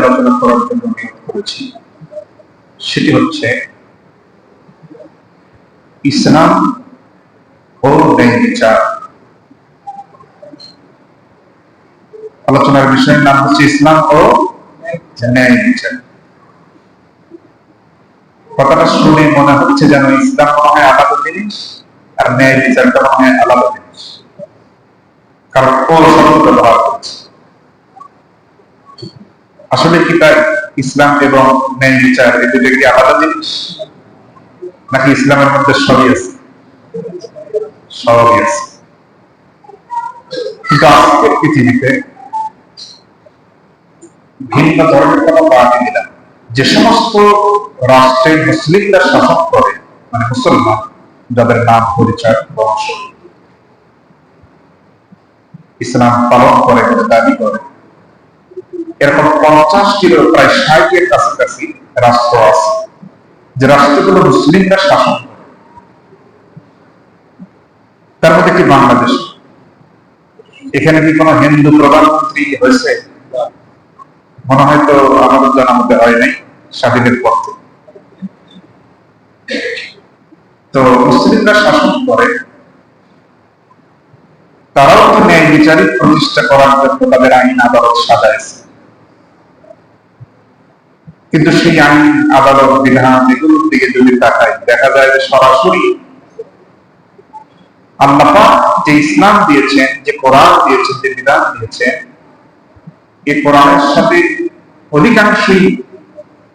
আলোচনা করার জন্য নিয়োগ করেছি। সেটি হচ্ছে, ইসলাম ও ন্যায় আলোচনার বিষয়ের নাম হচ্ছে ইসলাম ও ন্যায় বিচার। কথাটা শুনে মনে হচ্ছে যেন ইসলাম মনে হয় আলাদা জিনিস, আর ন্যায় বিচারটা মনে হয় আলাদা জিনিস। কারণ ও শব্দ ব্যবহার করছে। আসলে কি তাই ইসলাম এবং ন্যায় বিচার এই দুটো কি আলাদা জিনিস? নাকি ইসলামের মধ্যে সবই আছে? সবই আছে। কিন্তু আজকের পৃথিবীতে ভিন্ন ধরনের কোন বাদী দিলাম যে সমস্ত রাষ্ট্রে মুসলিমরা শাসন করে মানে মুসলমান, যাদের নাম পরিচয়, বংশ, ইসলাম পালন করে বলে দাবি করে। এরকম পঞ্চাশটির প্রায় ষাটের কাছাকাছি রাষ্ট্র আছে, যে রাষ্ট্রগুলো মুসলিমরা শাসন করে। তার মধ্যে কি বাংলাদেশ। এখানে কি কোনো হিন্দু প্রধানমন্ত্রী হয়েছে? মনে হয় তো আমাদের জানার মধ্যে হয় নাই, স্বাধীনের পর। তো মুসলিমরা শাসন করে। তারাও তো ন্যায় বিচারিক প্রতিষ্ঠা করার জন্য তাদের আইন আদালত সাজাইছে। কিন্তু সেই আইন, আদালত, বিধান এগুলোর দিকে যদি তাকাই, দেখা যায় যে সরাসরি আল্লাহ যে ইসলাম দিয়েছেন, যে কোরআন দিয়েছেন, যে বিধান দিয়েছেন এই কোরআনের সাথে অধিকাংশই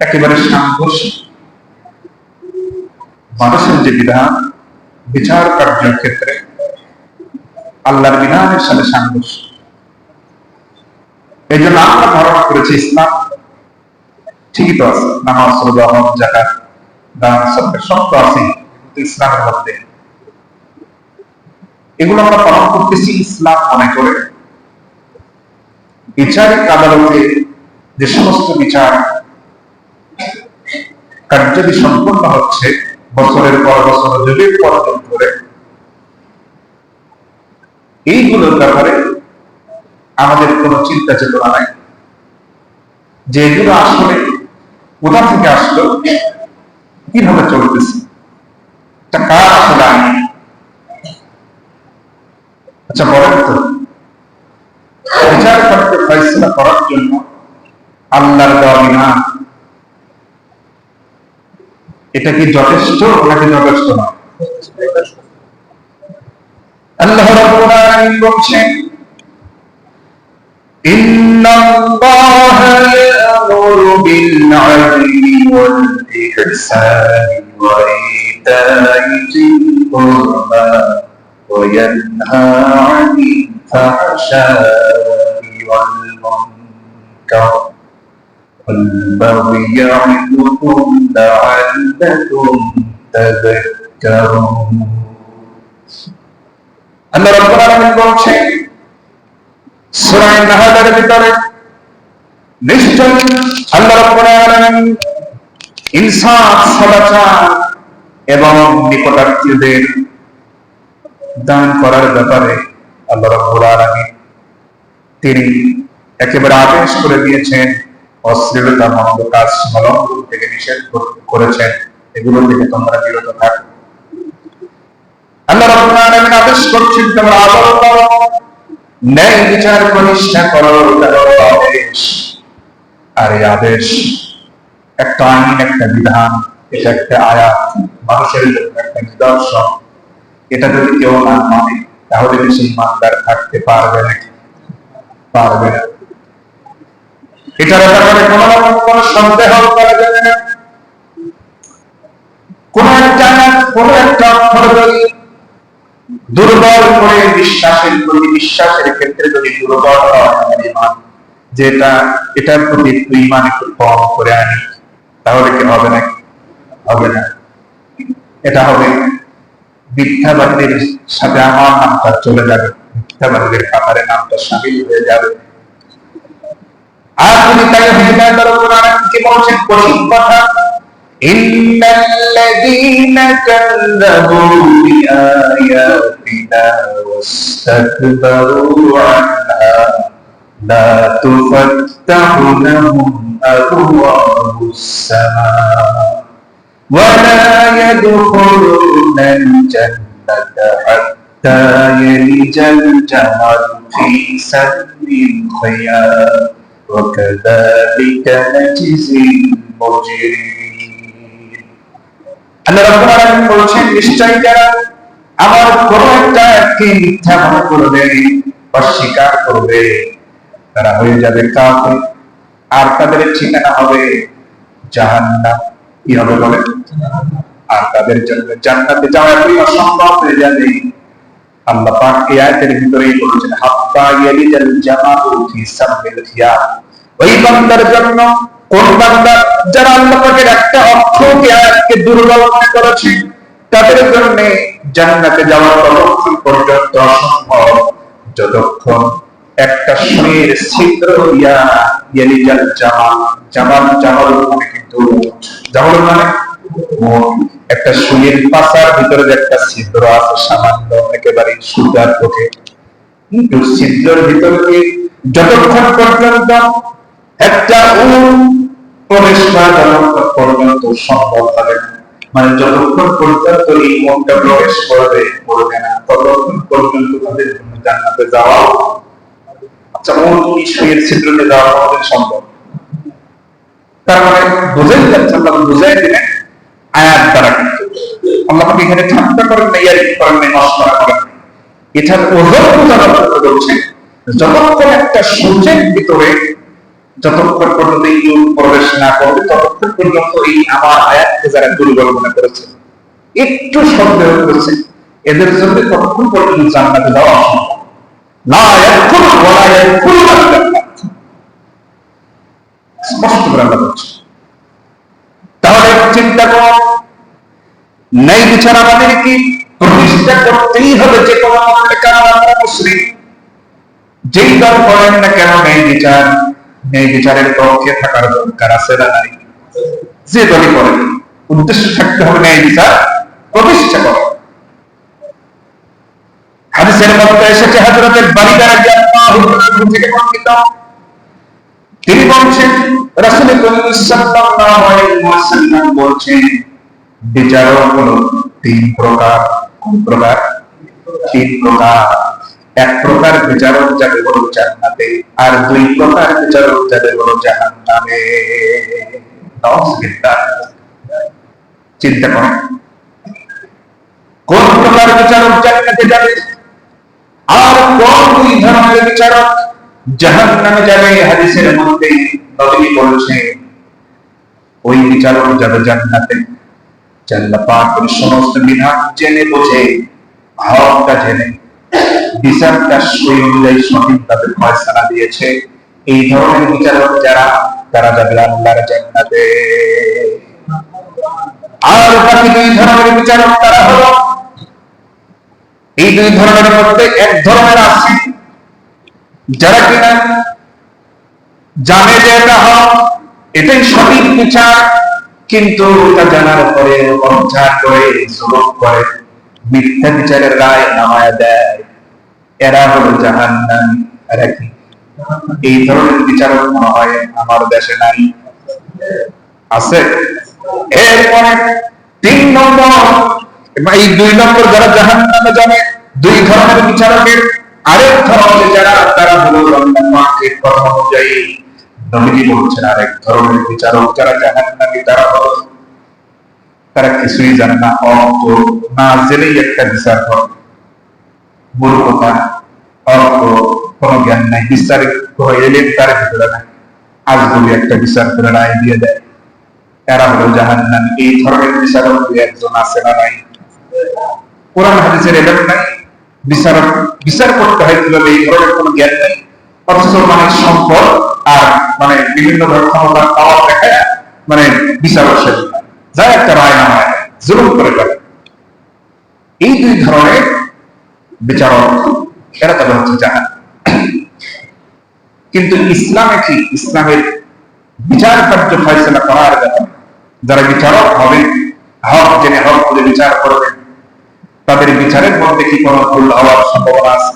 একেবারে সাংঘর্ষিক। মানুষের যে বিধান, বিচার কার্যের ক্ষেত্রে আল্লাহর বিধানের সাথে সাংঘর্ষ এই জন্য আমরা ধারণা করেছি ইসলাম। ঠিকই তো আছে, নামাজ রোজা হজ জাকাত দান সবকে সব তো আছে ইসলামের মধ্যে। এগুলো আমরা পালন করতেছি ইসলাম মনে করে। বিচারিক আদালতে যে সমস্ত বিচার কার্যাদি সম্পন্ন হচ্ছে, বছরের পর বছর, যুগের পর ধরে, এইগুলোর ব্যাপারে আমাদের কোনো চিন্তা চেতনা নাই। যে এগুলো আসলে কোথা থেকে আসলো? কীভাবে চলতেছে? এটা আচ্ছা বলেন তো। বিচার করতে করার জন্য আল্লাহর দেওয়া এটা কি যথেষ্ট নাকি যথেষ্ট না আল্লাহ রাব্বুল আলামিন বলছেন يأمر بالعدل والإحسان وإيتاء ذي القربى وينهى عن الفحشاء والمنكر والبغي يعظكم لعلكم تذكرون আল্লাহ রাব্বুল আলামিন বলছেন সূরা নাহলের ভিতরে নিশ্চয় আদেশ করে অশ্লীলতা মন্দ কাজ থেকে নিষেধ করেছেন। এগুলো থেকে তোমরা বিরত থাকো। আল্লাহ রাব্বুল আদেশ করছেন, তোমরা করো, ন্যায় বিচার প্রতিষ্ঠা করো আদেশ আর এই আদেশ, একটা আইন, একটা বিধান, এটা একটা আয়াত, মানুষের জন্য একটা নিদর্শন। এটা যদি কেউ না মানে তাহলে সেই ইমানদার থাকতে পারবে নাকি পারবে না। এটার ব্যাপারে কোন রকম কোন সন্দেহ করা যাবে না। কোন একটা কোন একটা অক্ষর যদি দুর্বল করে বিশ্বাসের প্রতি, বিশ্বাসের ক্ষেত্রে যদি দুর্বল হয় যেটা এটার প্রতি একটু ইমান একটু কম করে আনি তাহলে কি হবে না হবে না এটা হবে মিথ্যাবাদীদের সাথে আমার নামটা চলে যাবে মিথ্যাবাদীদের কাতারে নামটা সামিল হয়ে যাবে আর যদি তাকে হৃদয়তার উপর আর কি বলছেন কঠিন কথা إن الذين كذبوا بآياتنا واستكبروا عنها لا تفتح لهم أبواب السماء ولا يدخلون الجنة حتى يلج الجمل في سم الخيام وكذلك نجزي المجرمين আল্লাহ রাব্বুল আলামিন বলছেন নিশ্চয় যারা আমার কোন একটা কে মিথ্যা মনে করবে অস্বীকার করবে তারা হয়ে যাবে কাফের। আর তাদের ঠিকানা হবে জাহান্নাম। কি হবে বলে আর তাদের জন্য জান্নাতে যাওয়া অসম্ভব হয়ে যাবে। আল্লাহ পাক এই আয়াতের ভিতরেই বলেছেন ইয়ালিজাল জামাতু ফি ওই বান্দার জন্য, কোন বান্দা যারা আল্লাহ পাকের একটা আয়াতকে দুর্বল মনে করেছে, তাদের জন্য জান্নাতে পর্যন্ত অসম্ভব। যতক্ষণ একটা সুয়ের ছিদ্র ইয়া ইয়ালিজাল জামাল জামাল জামাল মানে কিন্তু জামাল মানে একটা সুইয়ের পাশার ভিতরে একটা ছিদ্র আছে, সামান্য একেবারে সুতার পক্ষে কিন্তু ছিদ্রের ভিতরে যতক্ষণ পর্যন্ত একটা উম প্রবেশ করা যতক্ষণ পর্যন্ত সম্ভব হবে মানে যতক্ষণ পর্যন্ত এই মনটা প্রবেশ করবে করবে না, ততক্ষণ পর্যন্ত তাদের জন্য জান্নাতে যাওয়া আচ্ছা মন যাওয়া আমাদের সম্ভব। তার মানে দিলেন আয়াত দ্বারা আল্লাহ এখানে ঠাট্টা করেন না ইয়ার করেন না মশলা করেন এটার ওজন বোঝানোর যতক্ষণ একটা সূর্যের ভিতরে যতক্ষণ পর্যন্ত প্রবেশ না করবে, ততক্ষণ পর্যন্ত এই আমার আয়াতকে যারা দুর্বল মনে করেছে। একটু সন্দেহ করেছে, এদের জন্য ততক্ষণ পর্যন্ত জান্নাতে যাওয়া অসম্ভব না এখন বলা এখন স্পষ্ট করে আল্লাহ বলছে। তাহলে চিন্তা করো নেই বিচার আমাদের কি? প্রতিষ্ঠা করতেই হবে যে কোনো কারণ আমরা মুসলিম যেই দল করেন না কেন নেই বিচার নেই বিচারের পক্ষে থাকার দরকার আছে না নাই? যে দলই করেন, উদ্দেশ্য থাকতে হবে ন্যায় বিচার, প্রতিষ্ঠা করে। হাদিসের মধ্যে এসেছে, হযরতের বালিদা রাদিয়াল্লাহু আনহু থেকে বর্ণিত। তিনি বলছেন, রাসূল করিম সাল্লাল্লাহু আলাইহি ওয়াসাল্লাম বলছেন, বিচারক হলো তিন প্রকার। কোন প্রকার? তিন প্রকার। এক প্রকার বিচারক যাবে হলো জান্নাতে, আর দুই প্রকার বিচারক যাবে হলো জাহান্নামে। চিন্তা করেন। কোন প্রকার বিচারক জান্নাতে যাবে? আর কোন দুই ধরনের বিচারক জাহান্নামে যাবে হাদিসের মধ্যে নবী বলেছেন, ওই বিচারক যাবে জান্নাতে। জাল্লা পাকের সমস্ত বিধান জেনে বোঝে, হকটা জেনে, বিচারটা সেই অনুযায়ী সঠিকভাবে ফয়সালা দিয়েছে। এই ধরনের বিচারক যারা, তারা যাবে আল্লাহর জান্নাতে। আর বাকি দুই ধরনের বিচারক তারা হলো এই দুই ধরনের মধ্যে এক ধরনের আছে। যারা কিনা জানে যে এটা হক, এটাই সঠিক বিচার, কিন্তু তা জানার পরে অবচার করে, জুলুম করে, মিথ্যা বিচারের রায় নামায় দেয়। এরা হলো জাহান্নাম। এরা কি? এই ধরনের বিচারক মনে হয় আমার দেশে নাই। আছে। এরপরে তিন নম্বর এই দুই নম্বর যারা জাহান নামে দুই ধরনের বিচারকের, আরেক যারা অনুযায়ী বিচারক যারা জাহান নামে তারা হলো তারা বিচার জ্ঞান নাই ভিতরে নাই। আজ বলি একটা বিচার করে রায় দিয়ে দেয়, এরা হলো জাহান্নাম। এই ধরনের বিচারক একজন আছে না নাই? কোরআন হাদিসের এলেন নাই, বিচারক বিচার করতে হয় কীভাবে, এই ধরনের কোনো জ্ঞান নেই। অথচ মানে সম্পদ আর মানে বিভিন্ন ধরনের ক্ষমতা পাওয়ার দেখায় মানে বিচারক সে যা একটা রায় না হয়, জুলুম করে ফেলে। এই দুই ধরনের বিচারক এরা তবে হচ্ছে জাহান। কিন্তু ইসলামে কি ইসলামের বিচার কার্য ফয়সলা করার যারা বিচারক হবেন হক জেনে হক বলে বিচার করবেন তাদের বিচারের মধ্যে কি কোনো ভুল হওয়ার সম্ভাবনা আছে।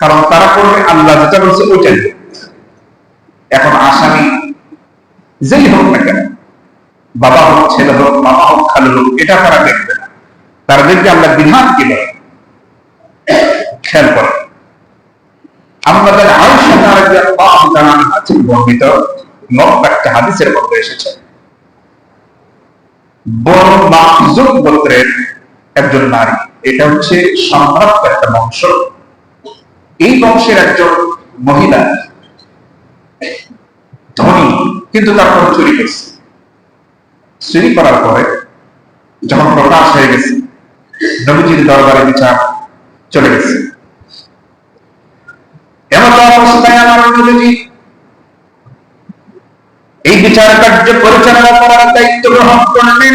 কারণ তারা করবে আল্লাহ যেটা বলছে ওইটাই। এখন আসামি যেই হোক না কেন, বাবা হোক, ছেলে হোক, মামা হোক, খালু হোক, এটা তারা দেখবে না। তারা দেখবে আমরা বিধান কি বলে? খেয়াল করে। আমাদের আয়সা রাদিয়াল্লাহু তাআলা আছে বর্ণিত লম্বা একটা হাদিসের মধ্যে এসেছে। বড় মাহজুব গোত্রের একজন নারী। এটা হচ্ছে সম্ভ্রান্ত একটা বংশ। এই বংশের একজন মহিলা ধনী, কিন্তু তারপর চুরি করছে চুরি করার পরে যখন প্রকাশ হয়ে গেছে, নবীজির দরবারে বিচার চলে গেছে। এমন অবস্থায় আমার নবীজি? এই বিচার কার্য পরিচালনা করার দায়িত্ব গ্রহণ করলেন।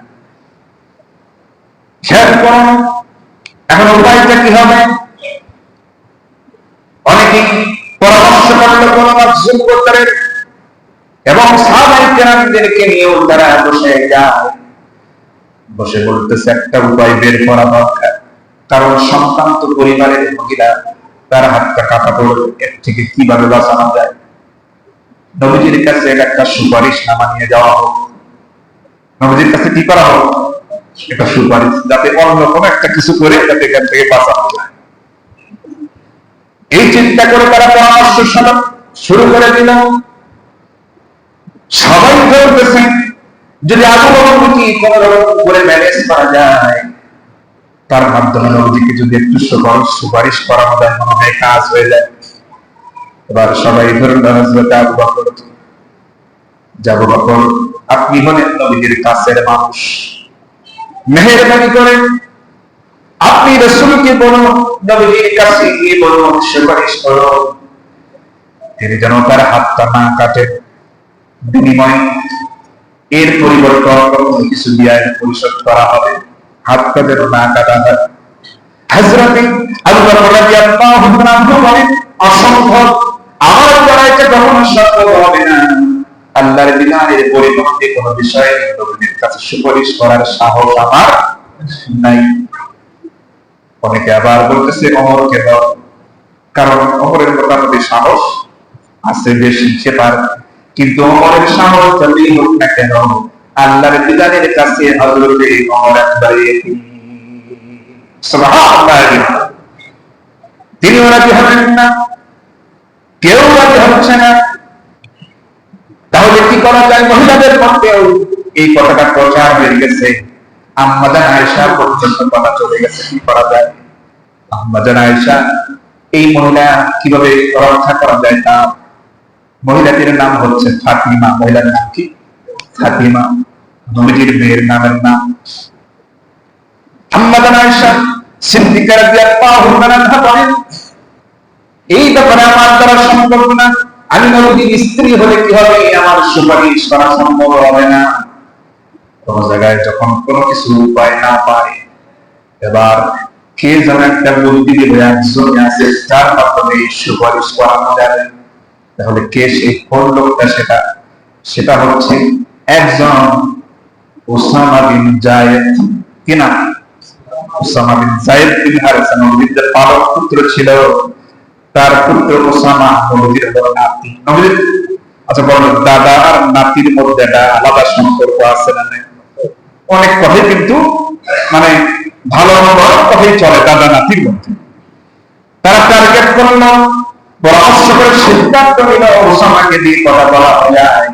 খেয়াল করুন এখন উপায়টা কি হবে? অনেকেই পরামর্শ করল কোন মাকসুম গোত্রের এবং সাহাবাই কেরামদেরকে নিয়েও তারা বসে যায়। বসে বলতেছে, একটা উপায় বের করা দরকার। কারণ সন্তান্ত পরিবারের মহিলা, তার হাতটা কাটা পড়বে এর থেকে কীভাবে বাঁচানো যায়? নবীজির কাছে একটা সুপারিশ নামা নিয়ে যাওয়া হোক। নবীজির কাছে কি করা হোক? এটা সুপারিশ যাতে অন্য কোনো একটা কিছু করে যাতে এখান থেকে বাঁচানো যায়। এই চিন্তা করে তারা পরামর্শ শুরু করে দিল। সবাই যদি কোন রকম করে ম্যানেজ করা যায়, তার মাধ্যমে যদি একটু সুপারিশ করানো যায় মনে হয় কাজ হয়ে যায়। এবার সবাই ধরুন হজরত আবু বকর, যাব বকর, আপনি হলেন কাছের মানুষ। মেহরবানি করে আপনি রসুলকে বলুন নবীজির কাছে গিয়ে বলুন সুপারিশ করো। তিনি যেন তার হাতটা না কাটে। বিনিময় এর পরিবর্তন কিছু দিয়ে পরিশোধ করা হবে। হাতটা যেন না কাটা হয়। হাজরাতে আবু বকর রাদিয়াল্লাহু আনহু বলেন, অসম্ভব। আমার দ্বারা এটা কখনো সম্ভব হবে না। আল্লাহর বিধানের পরিবর্তে কোন বিষয়ে নবীর কাছে সুপারিশ করার সাহস আমার নাই। অনেকে আবার বলতেছে কারণ অমরের মোটামুটি সাহস আছে বেশি কিন্তু অমরের সাহস যতই হোক না কেন, আল্লাহর বিধানের কাছে হজরতে অমর একবারে তিনি রাজি হবেন না, কেউ রাজি হচ্ছে না। তাহলে কি করা যায় মহিলাদের মধ্যেও? এই কথাটা প্রচার হয়ে গেছে। পর্যন্ত কথা চলে গেছে। কি করা যায়? এই মহিলা কীভাবে রক্ষা করা যায় তা? মহিলাটির নাম হচ্ছে ফাতিমা। মহিলার নাম কি? ফাতিমা। নবীজির মেয়ের নামের নাম। আম্মাজান আয়েশা সিদ্দিকা রাদিয়াল্লাহু আনহা বলেন, এই ব্যাপারে আমার দ্বারা সম্ভব না। আমি নবীর স্ত্রী হলে কি হবে আমার সুপারিশ করা সম্ভব হবে না? কোন জায়গায় যখন কোন কিছু উপায় না পায়, এবার কে যেন একটা বুদ্ধি দিবে একজন আছে যার মাধ্যমে সুপারিশ করানো যাবে। তাহলে কে সেই কোন লোকটা সেটা? সেটা হচ্ছে একজন ওসামা বিন জায়েদ। কিনা ওসামা বিন জায়েদ বিন হারিসা নবীদের পালক পুত্র ছিল। তার পুত্র ওসামা নবীর বড় নাতি। নবীর আচ্ছা বলো, দাদা আর নাতির মধ্যে একটা আলাদা সম্পর্ক আছে না অনেক কথাই কিন্তু মানে ভালো মন্দ কথাই চলে দাদা নাতির মধ্যে। তারা টার্গেট করল, পরামর্শ করে সিদ্ধান্ত নিল, ওসামাকে দিয়ে কথা বলা যায়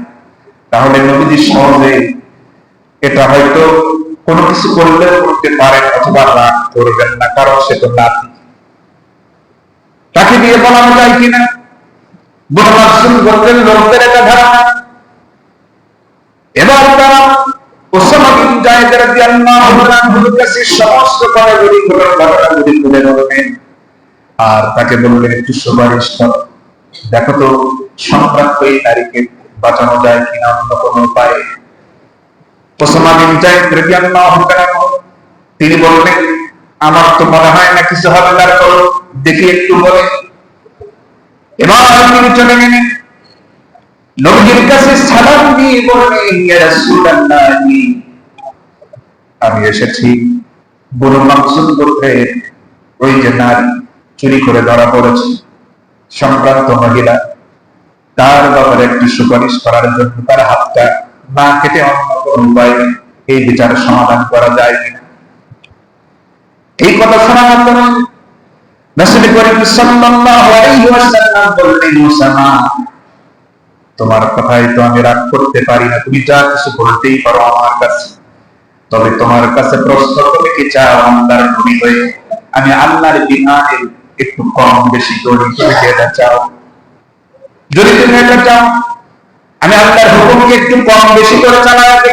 তাহলে নবীজি সহজে এটা হয়তো কোনো কিছু করলেও করতে পারেন অথবা রাগ করবেন না, কারণ সে তো নাতি। তাকে দিয়ে বলানো যায় কিনা? বনবাসুল গোত্রের লোকদের ধারণা এবার তারা আর তাকে বললেন, একটু সুপারিশ কর। দেখো তো সম্প্রাপ্ত এই নারীকে বাঁচানো যায় কিনা অন্য কোনো উপায়ে? ওসামা বিন জায়েদ তিনি বললেন, আমার তো মনে হয় না কিছু হবে তার দেখি একটু বলে। এবার আমি এসেছি। মাকসুদ গোত্রের ওই যে নারী চুরি করে ধরা পড়েছে, সংক্রান্ত মহিলা। তার ব্যাপারে একটু সুপারিশ করার জন্য তার হাতটা না কেটে অন্য এই বিচার সমাধান করা যায় এই কথা শোনা মাত্র রাসূল করিম সাল্লাল্লাহু আলাইহি ওয়াসাল্লাম বললেন উসামা তোমার কথাই তো আমি রাগ করতে পারি না, তুমি যা কিছু বলতেই পারো আমার কাছে। তবে তোমার কাছে প্রশ্ন, তুমি কি চাও আল্লাহর নবী হয়ে? আমি আল্লাহর বিধানের একটু কম বেশি করি, তুমি এটা চাও? যদি তুমি এটা চাও, আমি আল্লাহর হুকুমকে একটু কম বেশি করে চালাতে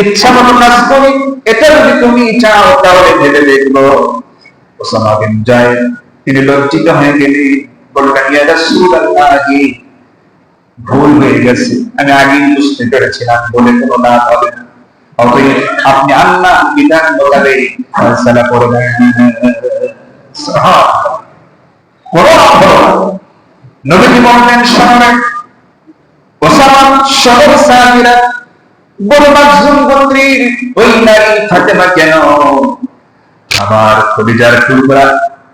ইচ্ছা মতো কাজ করি, এটা যদি তুমি চাও, তাহলে ভেবে দেখব। ওসামা বিন জায়েদ তিনি লজ্জিত হয়ে গেলি বললেন ইয়া রাসূলুল্লাহি ভুল হয়ে গেছে আমি আগেই বুঝতে পেরেছিলাম বলে কোনো না হবে না অতএব আপনি আল্লাহ বিধান মোতাবেক ফয়সালা করে দেন নবীজি কেন আমার কলিজার টুকরা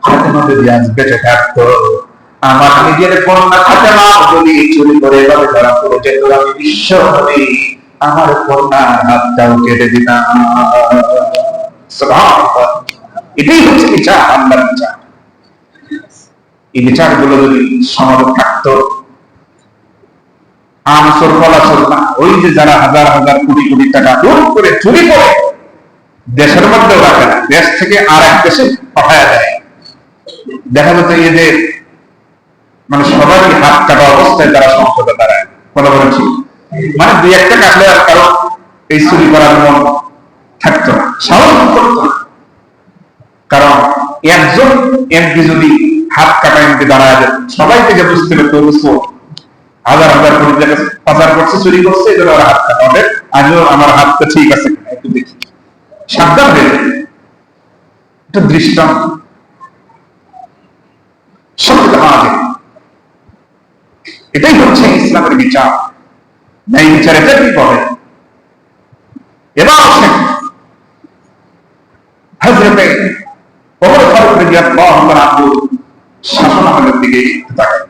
ফাতেমা যদি আজ বেঁচে থাকতো আমার নিজের কন্যা ফাতেমা যদি চুরি করে এভাবে ধরা পড়ে যেত আমি বিশ্ব হবি। আমার কন্যার হাতটাও কেটে দিতাম এটাই হচ্ছে বিচার বিচার। এই বিচারগুলো যদি সমাজে থাকতো আমসর না ওই যে যারা হাজার হাজার কোটি কোটি টাকা করে চুরি করে দেশের মধ্যেও রাখে না, দেশ থেকে আর এক দেশে পাঠায় দেয়। দেখা যেত এই যে মানে সবারই হাত কাটা অবস্থায় তারা সংসদে দাঁড়ায়। কথা বলেছি? মানে দুই একটা কাটলে আর কারও এই চুরি করার মন থাকতো সাহস কারণ একজন এমপি যদি হাত কাটা এমপি দাঁড়ায় সবাই থেকে বুঝতে পারতো হাজার হাজার কোটি টাকা পাচার করছে, চুরি করছে জন্য হাত কাটা হবে আমিও আমার হাত তো ঠিক আছে একটু দেখি। সাবধান হয়ে। এটা দৃষ্টান্ত। সত্যি এটাই হচ্ছে ইসলামের বিচার। ন্যায় বিচার এটা কি বলে? এবার আসেন। হজরতে ওমর ফারুক রাদিয়াল্লাহু তাআলা শাসন আমলের দিকে তাকান।